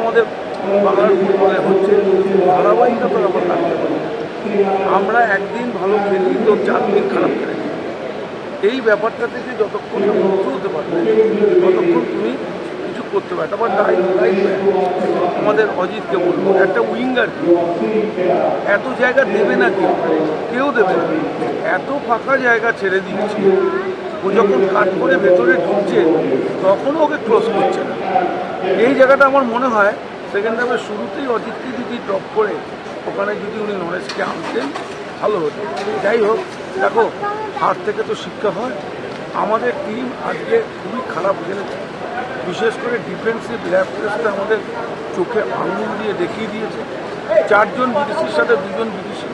আমাদের বাংলার ফুটবলে হচ্ছে ধারাবাহিকতা থাকতে পারে আমরা একদিন ভালো খেলি, তো চার দিন খারাপ খেলি। এই ব্যাপারটা থেকে যতক্ষণ মুক্ত হতে পারবে, ততক্ষণ তুমি কিছু করতে পারবে তারপর আমাদের অজিতকে বলব, একটা উইঙ্গার এত জায়গা দেবে না কেউ কেউ দেবে না। এত ফাঁকা জায়গা ছেড়ে দিচ্ছে ও যখন কাট করে ভেতরে ঢুকছে, তখনও ওকে ক্লোজ করছে না। এই জায়গাটা আমার মনে হয় সেকেন্ড হাফে শুরুতেই অজিতকে যদি ড্রপ করে, ওখানে যদি উনি নরেশকে আনতেন, ভালো হতো। যাই হোক, দেখো হার থেকে তো শিক্ষা হয়। আমাদের টিম আজকে খুবই খারাপ খেলেছে বিশেষ করে ডিফেন্সিভ ল্যাপটেসটা আমাদের চোখে আঙুল দিয়ে দেখিয়ে দিয়েছে। চারজন বিদেশির সাথে দুজন বিদেশি।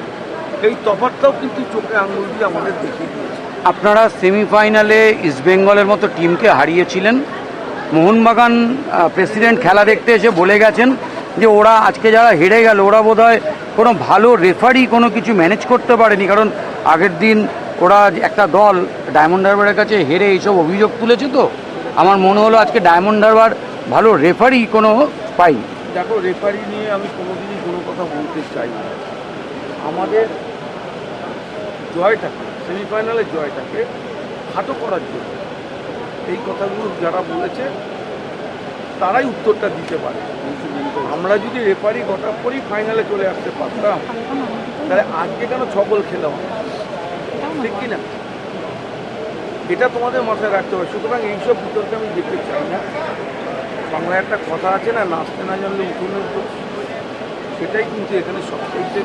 এই তফাৎটাও কিন্তু চোখে আঙুল দিয়ে আমাদের দেখিয়ে দিয়েছে। আপনারা সেমিফাইনালে ইস্টবেঙ্গলের মতো টিমকে হারিয়েছিলেন। মোহনবাগান প্রেসিডেন্ট খেলা দেখতে এসে বলে গেছেন যে ওরা আজকে যারা হেরে গেল, ওরা বোধহয় কোনো ভালো রেফারি কোনো কিছু ম্যানেজ করতে পারেনি। কারণ আগের দিন ওরা একটা দল ডায়মন্ড হারবারের কাছে হেরে এইসব অভিযোগ তুলেছে তো। আমার মনে হলো আজকে ডায়মন্ড হারবার ভালো রেফারি কোনো পাইনি দেখো রেফারি নিয়ে আমি কোনোদিনই কোনো কথা বলতে চাই আমাদের জয়টাকে সেমিফাইনালে জয়টাকে খাটো করার জন্য। এই কথাগুলো যারা বলেছে, তারাই উত্তরটা দিতে পারে। আমরা যদি রেফারি গোটা করেই ফাইনালে চলে আসতে পারতাম। তাহলে আজকে কেন ছবল খেলাম ঠিক কি না? এটা তোমাদের মাথায় রাখতে হবে। সুতরাং এইসব বিতর্কে আমি দেখতে চাই না। বাংলায় একটা কথা আছে না, নাচতে না জানলে উঠোনের সেটাই কিন্তু এখানে সবচেয়ে